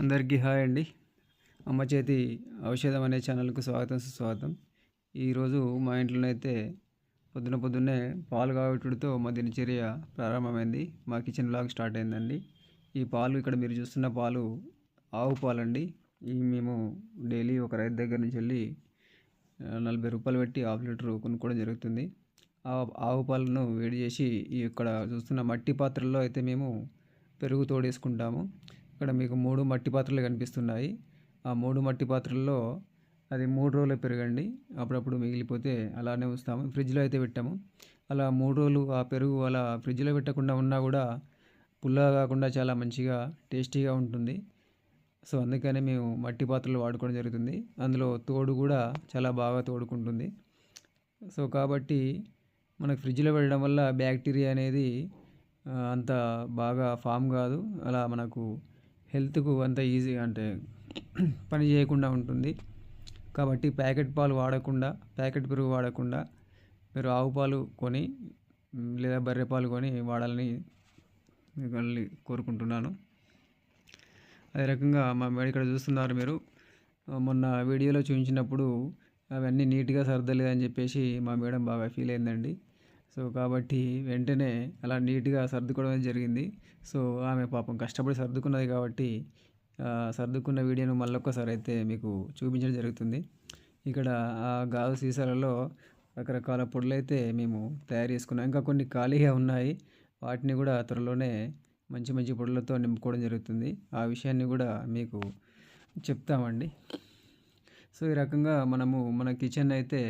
అందరికీ హాయ్ అండి. అమ్మ చేతి ఔషధం అనే ఛానల్కు స్వాగతం సుస్వాగతం. ఈరోజు మా ఇంట్లోనైతే పొద్దున పొద్దున్నే పాలు కావటంతో మా దినచర్య ప్రారంభమైంది. మా కిచెన్ బ్లాగ్ స్టార్ట్ అయిందండి. ఈ పాలు ఇక్కడ మీరు చూస్తున్న పాలు ఆవు పాలండి. ఈ మేము డైలీ ఒక రైతు దగ్గర నుంచి వెళ్ళి నలభై రూపాయలు పెట్టి హాఫ్ లీటర్ కొనుక్కోవడం జరుగుతుంది. ఆ ఆవు పాలను వేడి చేసి ఈ ఇక్కడ చూస్తున్న మట్టి పాత్రల్లో అయితే మేము పెరుగు తోడేసుకుంటాము. ఇక్కడ మీకు మూడు మట్టి పాత్రలు కనిపిస్తున్నాయి. ఆ మూడు మట్టి పాత్రల్లో అది మూడు రోజులు పెరగండి. అప్పుడప్పుడు మిగిలిపోతే అలానే ఉంచుతాము. ఫ్రిడ్జ్లో అయితే పెట్టాము. అలా మూడు రోజులు ఆ పెరుగు అలా ఫ్రిడ్జ్లో పెట్టకుండా ఉన్నా కూడా పుల్లగా కాకుండా చాలా మంచిగా టేస్టీగా ఉంటుంది. సో అందుకనే మేము మట్టి పాత్రలు వాడుకోవడం జరుగుతుంది. అందులో తోడు కూడా చాలా బాగా తోడుకుంటుంది. సో కాబట్టి మనకు ఫ్రిడ్జ్లో పెట్టడం వల్ల బ్యాక్టీరియా అనేది అంత బాగా ఫామ్ కాదు. అలా మనకు హెల్త్కు అంత ఈజీ అంటే పని చేయకుండా ఉంటుంది. కాబట్టి ప్యాకెట్ పాలు వాడకుండా ప్యాకెట్ పెరుగు వాడకుండా మీరు ఆవు పాలు కొని లేదా బర్రె పాలు కొని వాడాలని మిమ్మల్ని కోరుకుంటున్నాను. అదే రకంగా మా మేడ ఇక్కడ చూస్తున్నారు మీరు. మొన్న వీడియోలో చూపించినప్పుడు అవన్నీ నీట్గా సర్దలేదని చెప్పేసి మా మేడం బాగా ఫీల్ అయిందండి. సో కాబట్టి వెంటనే అలా నీట్గా సర్దుకోవడం జరిగింది. సో ఆమె పాపం కష్టపడి సర్దుకున్నది కాబట్టి సర్దుకున్న వీడియోను మళ్ళొక్కసారి అయితే మీకు చూపించడం జరుగుతుంది. ఇక్కడ ఆ గాజు సీసాలలో రకరకాల పొడులు అయితే మేము తయారు చేసుకున్నాం. ఇంకా కొన్ని ఖాళీగా ఉన్నాయి. వాటిని కూడా త్వరలోనే మంచి మంచి పొడులతో నింపుకోవడం జరుగుతుంది. ఆ విషయాన్ని కూడా మీకు చెప్తామండి. సో ఈ రకంగా మనము మన కిచెన్ అయితే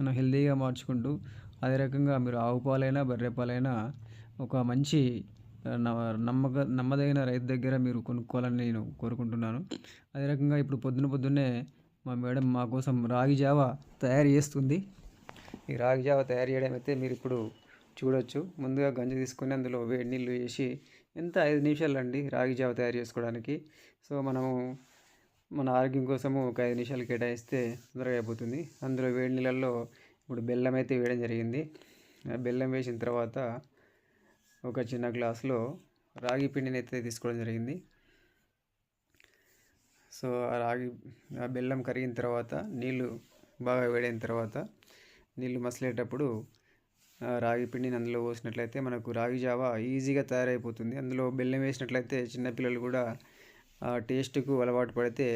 మనం హెల్తీగా మార్చుకుంటూ అదే రకంగా మీరు ఆవు పాలైనా బర్రె పాలైనా ఒక మంచి నమ్మక నమ్మదగిన రైతు దగ్గర మీరు కొనుక్కోవాలని నేను కోరుకుంటున్నాను. అదే రకంగా ఇప్పుడు పొద్దున పొద్దున్నే మా మేడం మా కోసం రాగి జావ తయారు చేస్తుంది. ఈ రాగి జావ తయారు చేయడం అయితే మీరు ఇప్పుడు చూడొచ్చు. ముందుగా గంజి తీసుకొని అందులో వేడి నీళ్ళు వేసి ఎంత ఐదు నిమిషాలు అండి రాగి జావ తయారు చేసుకోవడానికి. సో మనము మన ఆరోగ్యం కోసము ఒక ఐదు నిమిషాలు కేటాయిస్తే తొందరగా అయిపోతుంది. అందులో వేడి నీళ్ళల్లో ఇప్పుడు బెల్లం అయితే వేయడం జరిగింది. ఆ బెల్లం వేసిన తర్వాత ఒక చిన్న గ్లాసులో రాగి పిండిని అయితే తీసుకోవడం జరిగింది. సో ఆ రాగి ఆ బెల్లం కరిగిన తర్వాత నీళ్ళు బాగా వేడైన తర్వాత నీళ్ళు మసలేటప్పుడు రాగి పిండిని అందులో పోసినట్లయితే మనకు రాగి జావా ఈజీగా తయారైపోతుంది. అందులో బెల్లం వేసినట్లయితే చిన్నపిల్లలు కూడా టేస్ట్కు అలవాటు పడితే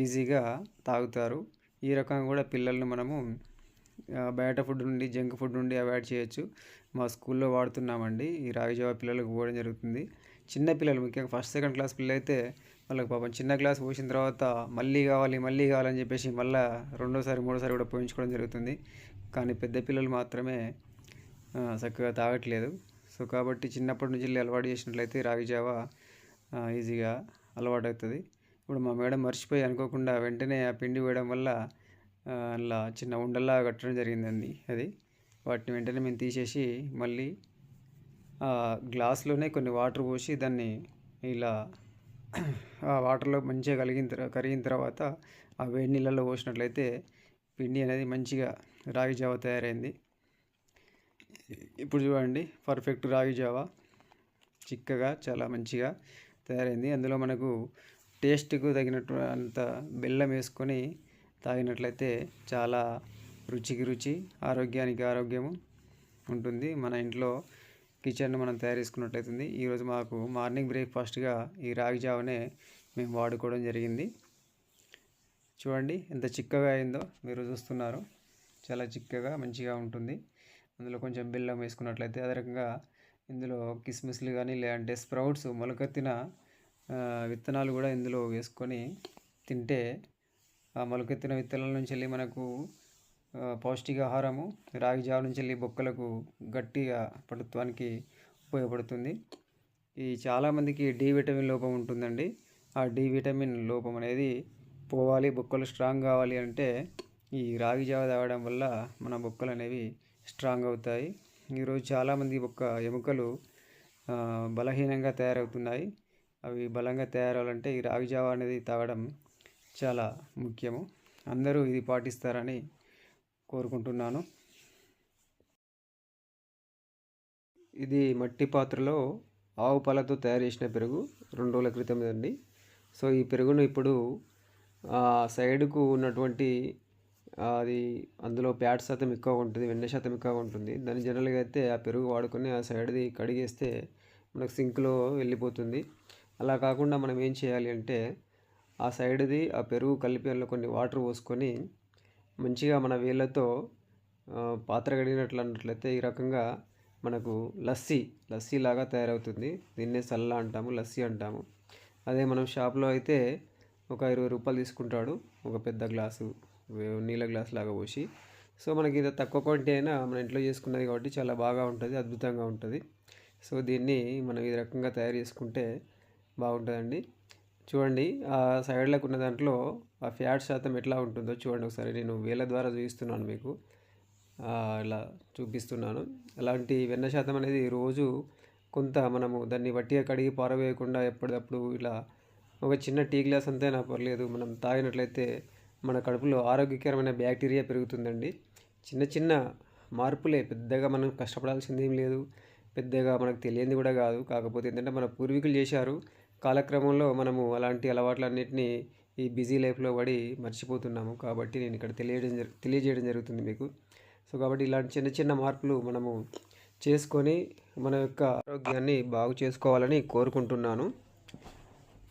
ఈజీగా తాగుతారు. ఈ రకంగా కూడా పిల్లల్ని మనము బయట ఫుడ్ నుండి జంక్ ఫుడ్ నుండి అవాయిడ్ చేయొచ్చు. మా స్కూల్లో వాడుతున్నామండి. ఈ రాగి జావ పిల్లలకు పోవడం జరుగుతుంది. చిన్న పిల్లలు ముఖ్యంగా ఫస్ట్ సెకండ్ క్లాస్ పిల్లలు అయితే వాళ్ళకి పాపం చిన్న క్లాస్ పోసిన తర్వాత మళ్ళీ కావాలి మళ్ళీ కావాలని చెప్పేసి మళ్ళీ రెండోసారి మూడోసారి కూడా పోయించుకోవడం జరుగుతుంది. కానీ పెద్ద పిల్లలు మాత్రమే చక్కగా తాగట్లేదు. సో కాబట్టి చిన్నప్పటి నుంచి అలవాటు చేసినట్లయితే రాగి జావ ఈజీగా అలవాటు అవుతుంది ఇప్పుడు మా మేడం మర్చిపోయి అనుకోకుండా వెంటనే ఆ పిండి వేయడం వల్ల అలా చిన్న ఉండల్లా కట్టడం జరిగిందండి అది. వాటిని వెంటనే మేము తీసేసి మళ్ళీ ఆ గ్లాస్లోనే కొన్ని వాటర్ పోసి దాన్ని ఇలా ఆ వాటర్లో మంచిగా కలిగిన తర్వాత కరిగిన తర్వాత ఆ వేడి నీళ్ళల్లో పోసినట్లయితే పిండి అనేది మంచిగా రాగి జావ తయారైంది. ఇప్పుడు చూడండి పర్ఫెక్ట్ రాగి జావ. చిక్కగా చాలా మంచిగా. తయారైంది. అందులో మనకు టేస్ట్కు తగినట్టు అంత బెల్లం వేసుకొని తాగినట్లయితే చాలా రుచికి రుచి ఆరోగ్యానికి ఆరోగ్యము ఉంటుంది. మన ఇంట్లో కిచెన్ మనం తయారు చేసుకున్నట్లయితుంది. ఈరోజు మాకు మార్నింగ్ బ్రేక్ఫాస్ట్గా ఈ రాగి జావనే మేము వాడుకోవడం జరిగింది. చూడండి ఎంత చిక్కగా అయిందో మీరు చూస్తున్నారు. చాలా చిక్కగా మంచిగా ఉంటుంది. అందులో కొంచెం బెల్లం వేసుకున్నట్లయితే అదే రకంగా ఇందులో కిస్మిస్లు కానీ లేదంటే స్ప్రౌట్స్ మొలకెత్తిన విత్తనాలు కూడా ఇందులో వేసుకొని తింటే ఆ మొలకెత్తిన విత్తనాల నుంచి వెళ్ళి మనకు పౌష్టికాహారము రాగి జావ నుంచి వెళ్ళి బొక్కలకు గట్టిగా పటుత్వానికి ఉపయోగపడుతుంది. ఈ చాలామందికి డి విటమిన్ లోపం ఉంటుందండి. ఆ డి విటమిన్ లోపం అనేది పోవాలి బొక్కలు స్ట్రాంగ్ కావాలి అంటే ఈ రాగి జావ తాగడం వల్ల మన బొక్కలు అనేవి స్ట్రాంగ్ అవుతాయి. ఈరోజు చాలామంది ఒక్క ఎముకలు బలహీనంగా తయారవుతున్నాయి. అవి బలంగా తయారవ్వాలంటే ఈ రాగి జావ అనేది తాగడం చాలా ముఖ్యము. అందరూ ఇది పాటిస్తారని కోరుకుంటున్నాను. ఇది మట్టి పాత్రలో ఆవు పాలతో తయారు చేసిన పెరుగు రెండు రోజుల క్రితం అండి. సో ఈ పెరుగును ఇప్పుడు సైడ్కు ఉన్నటువంటి అది అందులో ప్యాట్ శాతం ఎక్కువ ఉంటుంది వెన్న శాతం ఎక్కువ ఉంటుంది. దాన్ని జనరల్గా అయితే ఆ పెరుగు వాడుకొని ఆ సైడ్ది కడిగేస్తే మనకు సింక్లో వెళ్ళిపోతుంది. అలా కాకుండా మనం ఏం చేయాలి అంటే ఆ సైడ్ది ఆ పెరుగు కలిపి అందులో కొన్ని వాటర్ పోసుకొని మంచిగా మన వేళ్ళతో పాత్ర కడిగినట్లు అన్నట్లయితే ఈ రకంగా మనకు లస్సీ లస్సీ లాగా తయారవుతుంది. దీన్నే సల్లా అంటాము లస్సీ అంటాము. అదే మనం షాప్లో అయితే ఒక ఇరవై రూపాయలు తీసుకుంటాడు ఒక పెద్ద గ్లాసు. నీళ్ళ గ్లాస్ లాగా పోసి. సో మనకి ఇది తక్కువ క్వాంటిటీ అయినా మన ఇంట్లో చేసుకున్నది కాబట్టి చాలా బాగా ఉంటుంది అద్భుతంగా ఉంటుంది. సో దీన్ని మనం ఈ రకంగా తయారు చేసుకుంటే బాగుంటుందండి. చూడండి ఆ సైడ్లకు ఉన్న దాంట్లో ఆ ఫ్యాట్ శాతం ఎట్లా ఉంటుందో చూడండి ఒకసారి. నేను వేల ద్వారా చూపిస్తున్నాను మీకు. ఇలా చూపిస్తున్నాను. అలాంటి వెన్న శాతం అనేది రోజు కొంత మనము దాన్ని వట్టిగా కడిగి పారవేయకుండా ఎప్పటికప్పుడు ఇలా ఒక చిన్న టీ గ్లాస్ అంతైనా పర్లేదు మనం తాగినట్లయితే మన కడుపులో ఆరోగ్యకరమైన బ్యాక్టీరియా పెరుగుతుందండి. చిన్న చిన్న మార్పులే పెద్దగా మనం కష్టపడాల్సింది ఏం లేదు. పెద్దగా మనకు తెలియంది కూడా కాదు. కాకపోతే ఏంటంటే మన పూర్వీకులు చేశారు. కాలక్రమంలో మనము అలాంటి అలవాట్లన్నింటినీ ఈ బిజీ లైఫ్లో పడి మర్చిపోతున్నాము. కాబట్టి నేను ఇక్కడ తెలియడం తెలియజేయడం జరుగుతుంది మీకు. సో కాబట్టి ఇలాంటి చిన్న చిన్న మార్పులు మనము చేసుకొని మన యొక్క ఆరోగ్యాన్ని బాగు చేసుకోవాలని కోరుకుంటున్నాను.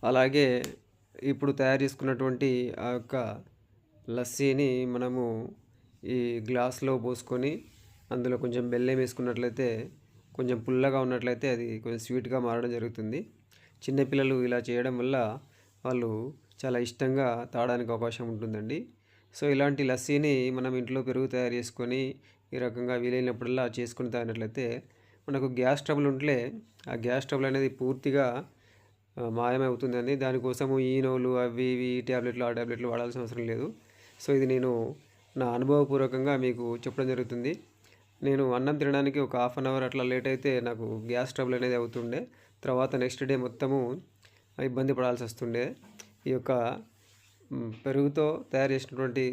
అలాగే ఇప్పుడు తయారు చేసుకున్నటువంటి ఆ యొక్క లస్సీని మనము ఈ గ్లాస్లో పోసుకొని అందులో కొంచెం బెల్లం వేసుకున్నట్లయితే కొంచెం పుల్లగా ఉన్నట్లయితే అది కొంచెం స్వీట్గా మారడం జరుగుతుంది. చిన్నపిల్లలు ఇలా చేయడం వల్ల వాళ్ళు చాలా ఇష్టంగా తాగడానికి అవకాశం ఉంటుందండి. సో ఇలాంటి లస్సీని మనం ఇంట్లో పెరుగు తయారు చేసుకొని ఈ రకంగా వీలైనప్పుడల్లా చేసుకుని తాగినట్లయితే మనకు గ్యాస్ ట్రబుల్ ఉంటే ఆ గ్యాస్ ట్రబుల్ అనేది పూర్తిగా మాయమవుతుందండి. దానికోసము ఈనోలు అవి ఇవి ఈ ట్యాబ్లెట్లు ఆ ట్యాబ్లెట్లు వాడాల్సిన అవసరం లేదు. సో ఇది నేను నా అనుభవపూర్వకంగా మీకు చెప్పడం జరుగుతుంది. నేను అన్నం తినడానికి ఒక హాఫ్ అన్ అవర్ అట్లా లేట్ అయితే నాకు గ్యాస్ ట్రబుల్ అనేది అవుతుండే. తర్వాత నెక్స్ట్ డే మొత్తము ఇబ్బంది పడాల్సి వస్తుండే. ఈ యొక్క పెరుగుతో తయారు చేసినటువంటి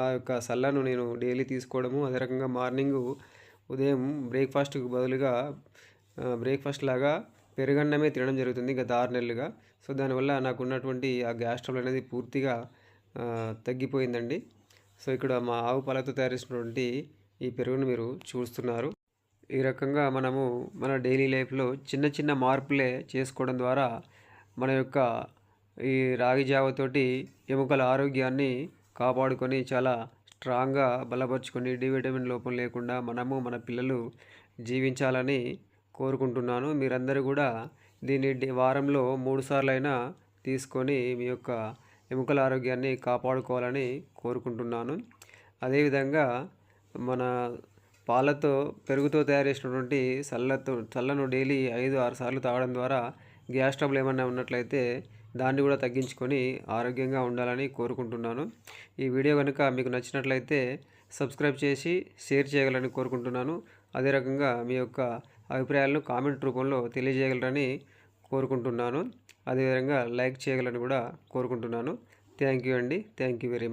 ఆ యొక్క సల్లను నేను డైలీ తీసుకోవడము అదే రకంగా మార్నింగ్ ఉదయం బ్రేక్ఫాస్ట్కి బదులుగా బ్రేక్ఫాస్ట్ లాగా పెరుగన్నమే తినడం జరుగుతుంది గత ఆరు నెలలుగా. సో దానివల్ల నాకు ఉన్నటువంటి ఆ గ్యాస్ ట్రబుల్ అనేది పూర్తిగా తగ్గిపోయిందండి. సో ఇక్కడ మా ఆవు పాలతో తయారు చేసినటువంటి ఈ పెరుగును మీరు చూస్తున్నారు. ఈ రకంగా మనము మన డైలీ లైఫ్లో చిన్న చిన్న మార్పులే చేసుకోవడం ద్వారా మన యొక్క ఈ రాగి జావతోటి ఎముకల ఆరోగ్యాన్ని కాపాడుకొని చాలా స్ట్రాంగ్గా బలపరుచుకొని డి విటమిన్ లోపం లేకుండా మనము మన పిల్లలు జీవించాలని కోరుకుంటున్నాను. మీరందరూ కూడా దీన్ని వారంలో మూడు అయినా తీసుకొని మీ యొక్క ఎముకల ఆరోగ్యాన్ని కాపాడుకోవాలని కోరుకుంటున్నాను. అదేవిధంగా మన పాలతో పెరుగుతో తయారు చేసినటువంటి చల్లతో చల్లను డైలీ ఐదు ఆరు సార్లు తాగడం ద్వారా గ్యాస్ ట్రబుల్ ఏమన్నా ఉన్నట్లయితే దాన్ని కూడా తగ్గించుకొని ఆరోగ్యంగా ఉండాలని కోరుకుంటున్నాను. ఈ వీడియో కనుక మీకు నచ్చినట్లయితే సబ్స్క్రైబ్ చేసి షేర్ చేయగలని కోరుకుంటున్నాను. అదే రకంగా మీ యొక్క అభిప్రాయాలను కామెంట్ రూపంలో తెలియజేయగలరని కోరుకుంటున్నాను. అదేవిధంగా లైక్ చేయగలని కూడా కోరుకుంటున్నాను. థ్యాంక్ యూ అండి. Thank you very much